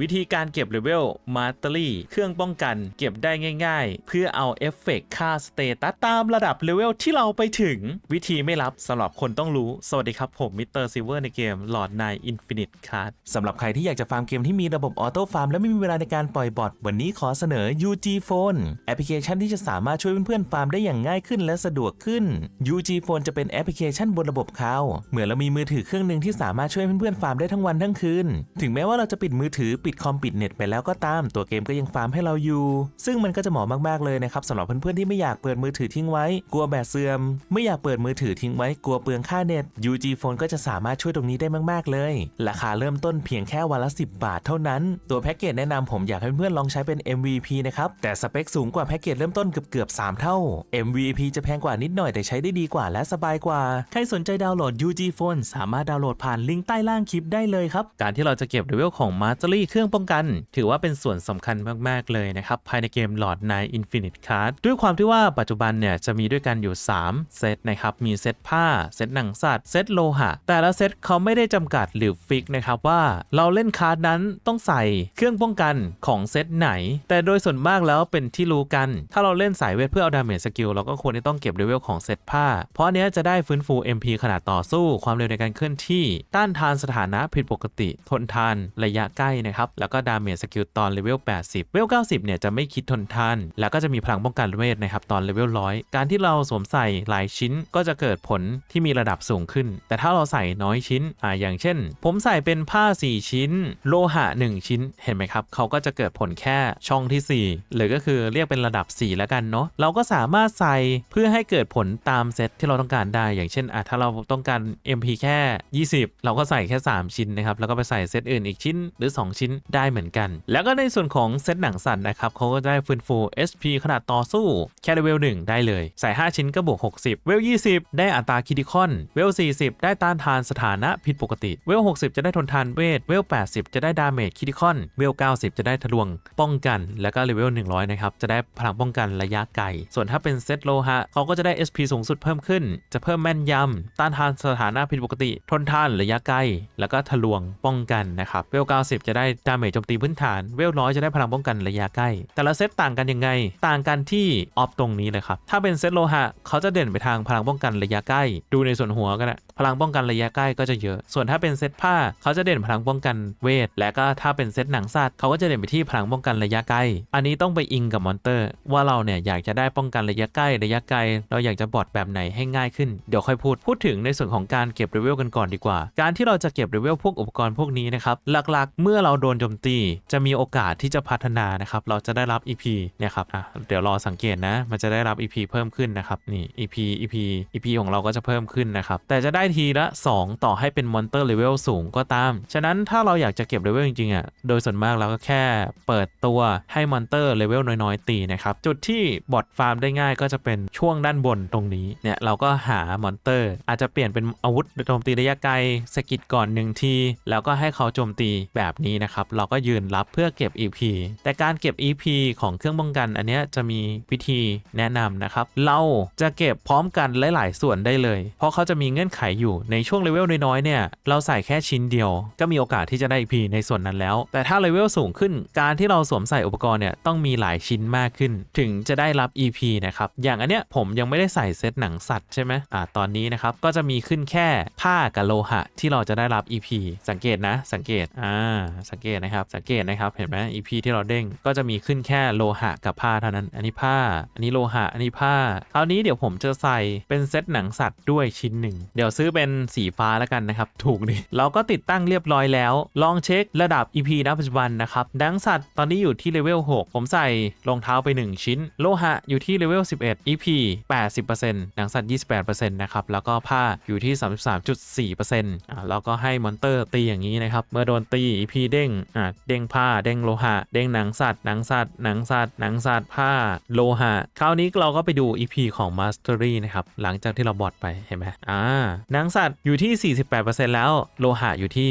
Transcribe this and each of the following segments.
วิธีการเก็บเลเวลมาสเตอรี่เครื่องป้องกันเก็บได้ง่าย ๆ เพื่อเอาเอฟเฟกต์ค่าสเตตัสตามระดับเลเวลที่เราไปถึง วิธีไม่ลับสำหรับคนต้องรู้ สวัสดีครับผมมิสเตอร์ซิเวอร์ในเกม Lord 9 Infinite Card สสำหรับใครที่อยากจะฟาร์มเกมที่มีระบบออโต้ฟาร์มและไม่มีเวลาในการปล่อยบอทวันนี้ขอเสนอ UG Phone แอปพลิเคชันที่จะสามารถช่วยเพื่อนๆฟาร์มได้อย่างง่ายขึ้นและสะดวกขึ้น UG Phone จะเป็นแอปพลิเคชันบนระบบเขาเหมือนเรามีมือถือเครื่องหนึ่งที่สามารถช่วยเพื่อนๆฟาร์มได้ทั้งวันทั้งคืนถึงแม้ว่าเราจะปิดมือถือปิิดคอมปิดเน็ตไปแล้วก็ตาม ตัวเกมก็ยังฟาร์มให้เราอยู่ ซึ่งมันก็จะเหมาะมากๆเลยนะครับสำหรับเพื่อนๆที่ไม่อยากเปิดมือถือทิ้งไว้ กลัวแบตเสื่อม ไม่อยากเปิดมือถือทิ้งไว้กลัวเปลืองค่าเน็ต UG Phone ก็จะสามารถช่วยตรงนี้ได้มากๆเลย ราคาเริ่มต้นเพียงแค่วันละ 10 บาทเท่านั้น ตัวแพ็กเกจแนะนำผมอยากให้เพื่อนๆลองใช้เป็น MVP นะครับแต่สเปคสูงกว่าแพ็กเกจเริ่มต้นเกือบเกือบ3เท่า MVP จะแพงกว่านิดหน่อยแต่ใช้ได้ดีกว่าและสบายกว่า ใครสนใจดาวน์โหลด UG Phone สามารถดาวน์โหลดผ่านลิงก์ใต้ล่างคลิปได้เลยครับการที่เราจะเก็บเลเวลของมาสเตอรี่เครื่องป้องกัน ถือว่าเป็นส่วนสำคัญมาก ๆ เลยนะครับ ภายในเกม Lord 9 Infinite Card ด้วยความที่ว่าปัจจุบันเนี่ยจะมีด้วยกันอยู่ 3 เซตนะครับ มีเซตผ้า เซตหนังสัตว์ เซตโลหะ แต่ละเซตเขาไม่ได้จำกัดหรือฟิกนะครับว่าเราเล่นคาร์ดนั้นต้องใส่เครื่องป้องกันของเซตไหน แต่โดยส่วนมากแล้วเป็นที่รู้กัน ถ้าเราเล่นสายเวทเพื่อเอาดาเมจสกิลเราก็ควรที่ต้องเก็บเลเวลของเซตผ้า เพราะเนี้ยจะได้ฟื้นฟู MP ขนาดต่อสู้ ความเร็วในการเคลื่อนที่ ต้านทานสถานะผิดปกติ ทนทานระยะใกล้นะครับแล้วก็ดาเมจสกิลตอนเลเวล 80 เลเวล 90 เนี่ยจะไม่คิดทนทาน แล้วก็จะมีพลังป้องกันเวทนะครับตอนเลเวล 100 การที่เราสวมใส่หลายชิ้นก็จะเกิดผลที่มีระดับสูงขึ้น แต่ถ้าเราใส่น้อยชิ้น อ่า อย่างเช่น ผมใส่เป็นผ้า 4 ชิ้น โลหะ 1 ชิ้น เห็นไหมครับ เขาก็จะเกิดผลแค่ช่องที่ 4 หรือก็คือเรียกเป็นระดับ 4 แล้วกันเนาะ เราก็สามารถใส่เพื่อให้เกิดผลตามเซตที่เราต้องการได้ อย่างเช่น อะ ถ้าเราต้องการ MP แค่ 20 เราก็ใส่แค่ 3 ชิ้นนะครับ แล้วก็ไปใส่เซตอื่นอีกชิ้นหรือ 2 ชิ้นได้เหมือนกัน แล้วก็ในส่วนของเซตหนังสัตว์นะครับเขาก็ได้ฟื้นฟู SP ขนาดต่อสู้แค่เลเวล 1 ได้เลย ใส่ 5 ชิ้นก็บวก 60 เวล 20 ได้อัตราคิดิคอน เวล 40 ได้ต้านทานสถานะผิดปกติ เวล 60 จะได้ทนทานเวท เวล 80 จะได้ดาเมจคิดิคอน เวล 90 จะได้ทะลวงป้องกัน แล้วก็เลเวล 100 นะครับ จะได้พลังป้องกันระยะไกล ส่วนถ้าเป็นเซตโลหะเขาก็จะได้ SP สูงสุดเพิ่มขึ้น จะเพิ่มแม่นยำ ต้านทานสถานะผิดปกติ ทนทานระยะไกล แล้วก็ทะลวงป้องกันนะครับ เวล 90 จะได้ดาเมจโจมตีพื้นฐาน เวล100จะได้พลังป้องกันระยะใกล้ แต่ละเซตต่างกันยังไง ต่างกันที่ออฟตรงนี้เลยครับ ถ้าเป็นเซตโลหะเขาจะเด่นไปทางพลังป้องกันระยะใกล้ ดูในส่วนหัวก็ได้พลังป้องกันระยะใกล้ก็จะเยอะ ส่วนถ้าเป็นเซตผ้าเขาจะเด่นพลังป้องกันเวท และก็ถ้าเป็นเซตหนังสัตว์เขาก็จะเด่นไปที่พลังป้องกันระยะไกล้ อันนี้ต้องไปอิงกับมอนเตอร์ ว่าเราเนี่ยอยากจะได้ป้องกันระยะใกล้ระยะไกล เราอยากจะบอดแบบไหนให้ง่ายขึ้น เดี๋ยวค่อยพูด พูดถึงในส่วนของการเก็บเลเวลกันก่อนดีกว่า การที่เราจะเก็บเลเวลพวกอุปกรณ์พวกนี้นะครับ หลักๆ เมื่อเราโดนโจมตี จะมีโอกาสที่จะพัฒนานะครับ เราจะได้รับ EP เนี่ยครับอะเดี๋ยวรอสังเกตนะ มันจะได้รับ EP เพิ่มขึ้นนะครับ นี่ EP EP EP ของเราก็จะเพิ่มขึ้นนะครับ แต่จะได้ทีละ 2 ต่อให้เป็นมอนเตอร์เลเวลสูงก็ตาม ฉะนั้นถ้าเราอยากจะเก็บเลเวลจริงๆอะ โดยส่วนมากเราก็แค่เปิดตัวให้มอนเตอร์เลเวลน้อยๆ ตีนะครับ จุดที่บอทฟาร์มได้ง่ายก็จะเป็นช่วงด้านบนตรงนี้ เนี่ยเราก็หามอนเตอร์ อาจจะเปลี่ยนเป็นอาวุธโจมตีระยะไกลสกิดก่อนหนึ่งที แล้วก็ให้เขาโจมตีแบบนี้นะครับเราก็ยืนรับเพื่อเก็บ EP แต่การเก็บ EP ของเครื่องป้องกันอันนี้จะมีวิธีแนะนำนะครับ เราจะเก็บพร้อมกันหลาย ๆ ส่วนได้เลย เพราะเขาจะมีเงื่อนไขอยู่ในช่วงเลเวลน้อย ๆ เนี่ย เราใส่แค่ชิ้นเดียว ก็มีโอกาสที่จะได้ EP ในส่วนนั้นแล้ว แต่ถ้าเลเวลสูงขึ้น การที่เราสวมใส่อุปกรณ์เนี่ยต้องมีหลายชิ้นมากขึ้น ถึงจะได้รับ EP นะครับ อย่างอันเนี้ยผมยังไม่ได้ใส่เซตหนังสัตว์ใช่ไหมอ่าตอนนี้นะครับก็จะมีขึ้นแค่ผ้ากับโลหะที่เราจะได้รับ EP สังเกตนะ สังเกตอ่าสังเกตนะครับ สังเกตนะครับเห็นไหม EP ที่เราเด้งก็จะมีขึ้นแค่โลหะกับผ้าเท่านั้น อันนี้ผ้า อันนี้โลหะ อันนี้ผ้าคราวนี้เดี๋ยวผมจะใส่เป็นเซตหนังสัตว์ด้วยชิ้นหนึ่ง เดี๋ยวซื้อเป็นสีฟ้าแล้วกันนะครับ ถูกดิเราก็ติดตั้งเรียบร้อยแล้ว ลองเช็คระดับ EP ณปัจจุบันนะครับหนังสัตว์ตอนนี้อยู่ที่เลเวล6ผมใส่รองเท้าไป 1 ชิ้น โลหะอยู่ที่เลเวล11 EP 80%หนังสัตว์ 28%นะครับแล้วก็ผ้าอยู่ที่ 33.4%อ่าแล้วก็ให้มอนเตอร์ตีอย่างนี้นะครับเมื่อโดนตี EP เด้งอ่าเด้งผ้า เด้งโลหะ เด้งหนังสัตว์หนังสัตว์หนังสัตว์หนังสัตว์ผ้าโลหะ คราวนี้เราก็ไปดู EP ของ Mastery นะครับ หลังจากที่เราบอดไปเห็นไหมอ่าหนังสัตว์อยู่ที่ 48%แล้วโลหะอยู่ที่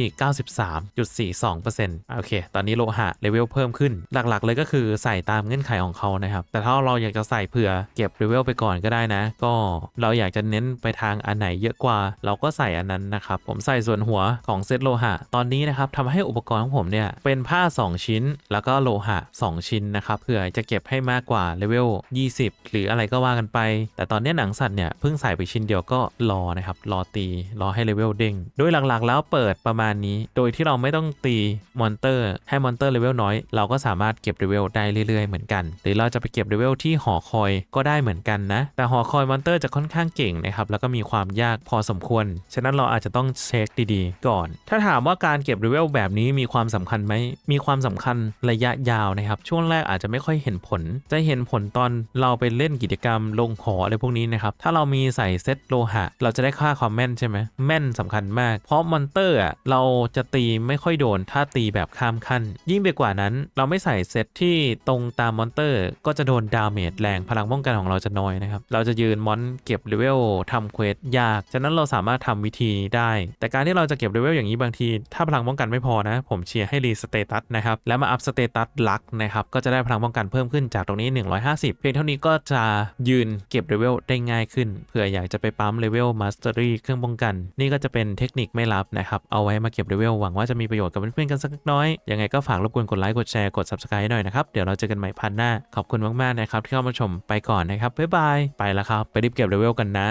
93.42%โอเค ตอนนี้โลหะเลเวลเพิ่มขึ้น หลักๆ เลยก็คือใส่ตามเงื่อนไขของเขานะครับ แต่ถ้าเราอยากจะใส่เผื่อเก็บเลเวลไปก่อนก็ได้นะ ก็เราอยากจะเน้นไปทางอันไหนเยอะกว่า เราก็ใส่อันนั้นนะครับ ผมใส่ส่วนหัวของเซตโลหะ ตอนนี้นะครับทำให้อุปกรณ์ของผมเนี่ยเป็นผ้า 2 ชิ้น แล้วก็โลหะ 2 ชิ้นนะครับเผื่อจะเก็บให้มากกว่าเลเวล 20 หรืออะไรก็ว่ากันไป แต่ตอนนี้หนังสัตว์เนี่ยเพิ่งใส่ไปชิ้นเดียวก็รอนะครับรอตีรอให้เลเวลเด้งโดยหลักๆ แล้วเปิดประมาณนี้ โดยที่เราไม่ต้องตีมอนเตอร์ ให้มอนเตอร์เลเวลน้อย เราก็สามารถเก็บเลเวลได้เรื่อยๆเหมือนกัน หรือเราจะไปเก็บเลเวลที่หอคอยก็ได้เหมือนกันนะ แต่หอคอยมอนเตอร์จะค่อนข้างเก่งนะครับแล้วก็มีความยากพอสมควร ฉะนั้นเราอาจจะต้องเช็คดีๆ ก่อน ถ้าถามว่าการเก็บเลเวลแบบนี้มีความสำคัญไหมมีความสำคัญระยะยาวนะครับ ช่วงแรกอาจจะไม่ค่อยเห็นผล จะเห็นผลตอนเราไปเล่นกิจกรรมลงหออะไรพวกนี้นะครับ ถ้าเรามีใส่เซตโลหะ เราจะได้ค่าความแม่นใช่ไหมแม่นสำคัญมาก เพราะมอนเตอร์อะเราจะตีไม่ค่อยโดน ถ้าตีแบบข้ามขั้น ยิ่งไปกว่านั้น เราไม่ใส่เซตที่ตรงตามมอนเตอร์ ก็จะโดนดาเมจแรงพลังป้องกันของเราจะน้อยนะครับ เราจะยืนมอนเก็บเลเวลทำเควสยาก ฉะนั้นเราสามารถทำวิธีนี้ได้ แต่การที่เราจะเก็บเลเวลอย่างนี้บางที ถ้าพลังป้องกันไม่พอนะ ผมเชียร์ให้รีสเตตัสนะครับ แล้วมาอัพสเตตัสลักนะครับ ก็จะได้พลังป้องกันเพิ่มขึ้นจากตรงนี้ 150 เพียงเท่านี้ก็จะยืนเก็บเลเวลได้ง่ายขึ้น เผื่ออยากจะไปปั๊มเลเวลมาสเตอรี่เครื่องป้องกัน นี่ก็จะเป็นเทคนิคไม่ลับนะครับ เอาไว้มาเก็บเลเวลหวังว่าจะมีประโยชน์กับเพื่อนๆกันสักน้อย ยังไงก็ฝากรบกวนกดไลค์ กดแชร์ กด subscribe หน่อยนะครับ เดี๋ยวเราเจอกันใหม่พันหน้า ขอบคุณมากๆนะครับที่เข้ามาชมไปก่อนนะครับบ๊ายบายไปแล้วครับไปรีบเก็บเลเวลกันนะ